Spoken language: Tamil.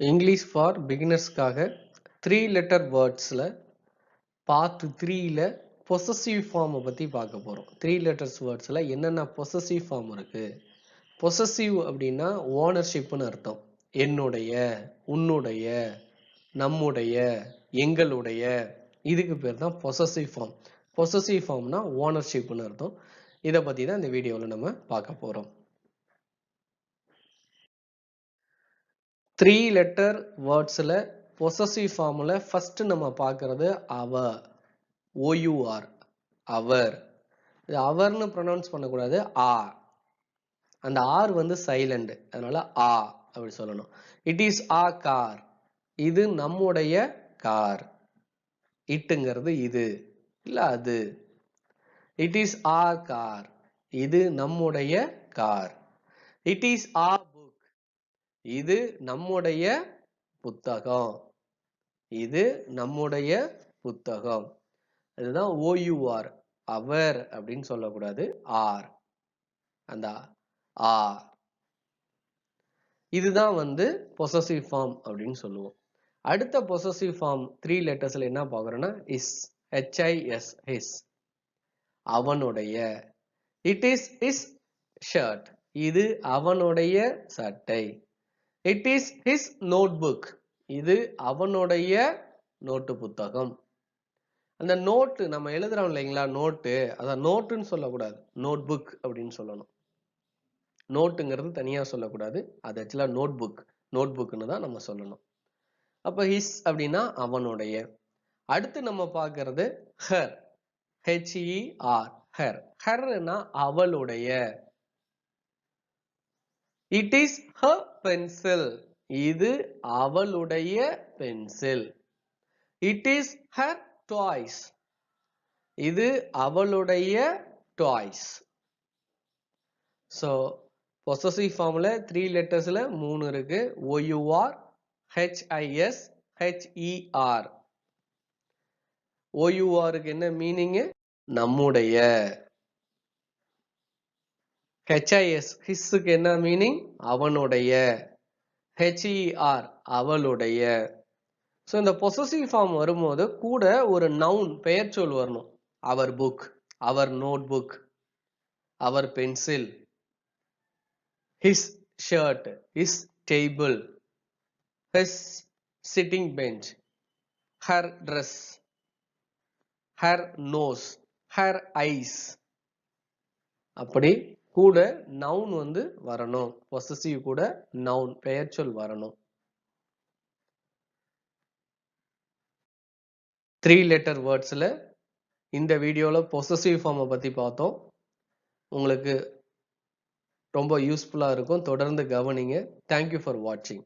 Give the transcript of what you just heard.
இங்கிலீஷ் ஃபார் பிகினர்ஸ்க்காக த்ரீ லெட்டர் வேர்ட்ஸில் பார்ட் த்ரீயில் பொசசிவ் ஃபார்மை பற்றி பார்க்க போகிறோம் த்ரீ லெட்டர்ஸ் வேர்ட்ஸில் என்னென்ன பொசசிவ் ஃபார்ம் இருக்குது பொசசிவ் அப்படின்னா ஓனர்ஷிப்னு அர்த்தம். என்னுடைய உன்னுடைய நம்முடைய எங்களுடைய இதுக்கு பேர் தான் பொசசிவ் ஃபார்ம் பொசசிவ் ஃபார்ம்னா ஓனர்ஷிப்னு அர்த்தம். இதை பற்றி தான் இந்த வீடியோவில் நம்ம பார்க்க போகிறோம் த்ரீ லெட்டர் வேர்ட்ஸில் பொசசிவ் ஃபார்மில் ஃபஸ்ட்டு நம்ம பார்க்குறது அவ ஓயூஆர் அவர் இது அவர்னு ப்ரொனவுன்ஸ் பண்ணக்கூடாது ஆ அந்த ஆர் வந்து சைலண்ட் அதனால ஆ அப்படி சொல்லணும். இட் இஸ் ஆ கார் இது நம்முடைய கார் இட்டுங்கிறது இது இல்லை அது. இட் இஸ் ஆ கார் இது நம்முடைய கார் இட் இஸ் ஆ இது நம்முடைய புத்தகம். இது நம்முடைய புத்தகம். இதுதான் ஓயூஆர் அவர் அப்படின்னு சொல்லக்கூடாது ஆர். அந்த ஆ இதுதான் வந்து பொசசிவ் ஃபார்ம் அப்படின்னு சொல்லுவோம். அடுத்த பொசசிவ் ஃபார்ம் த்ரீ லெட்டர்ஸ்ல என்ன பார்க்குறோன்னா இஸ் ஹெச்ஐஎஸ் ஹிஸ் அவனுடைய. இட் இஸ் இஸ் ஷர்ட் இது அவனுடைய சட்டை. It is his note book இது அவனுடைய நோட்டு புத்தகம். அந்த நோட்டு நம்ம எழுதுறோம் இல்லைங்களா? நோட்டு அதான் நோட்டுன்னு சொல்லக்கூடாது. நோட் புக் அப்படின்னு சொல்லணும். நோட்டுங்கிறது தனியாக சொல்லக்கூடாது. அது ஆக்சுவலாக நோட் புக் நோட் தான் நம்ம சொல்லணும். அப்போ ஹிஸ் அப்படின்னா அவனுடைய. அடுத்து நம்ம பார்க்கறது ஹர் ஹெச்இஆர் ஹர் ஹர்னா அவளுடைய. இட் இஸ் ஹ பென்சில் இது அவளுடைய pencil it is her toys இது அவளுடைய டாய்ஸ் ஸோ பொசசிவ் ஃபார்மில் த்ரீ லெட்டர்ஸில் மூணு இருக்கு. ஓயூஆர் ஹெச்ஐஎஸ் ஹெச்இஆர் ஓயூஆருக்கு என்ன மீனிங்கு நம்முடைய. ஹெச்ஐஎஸ் ஹிஸ்ஸுக்கு என்ன மீனிங் அவனுடைய. ஹெச்இஆர் அவளுடைய. ஸோ இந்த பொசசிவ் ஃபார்ம் வரும்போது கூட ஒரு நவுன் பெயர் சொல் வரணும். Our book our notebook our pencil his shirt his table his sitting bench her dress her nose her eyes அப்படி கூட நவுன் வந்து வரணும். பொசசிவ் கூட நவுன் பெயர் சொல் வரணும் த்ரீ லெட்டர் வேர்ட்ஸில் இந்த வீடியோவில் பொசசிவ் ஃபார்மை பற்றி பார்த்தோம். உங்களுக்கு ரொம்ப யூஸ்ஃபுல்லாக இருக்கும். தொடர்ந்து கவனிங்க. தேங்க்யூ ஃபார் வாட்சிங்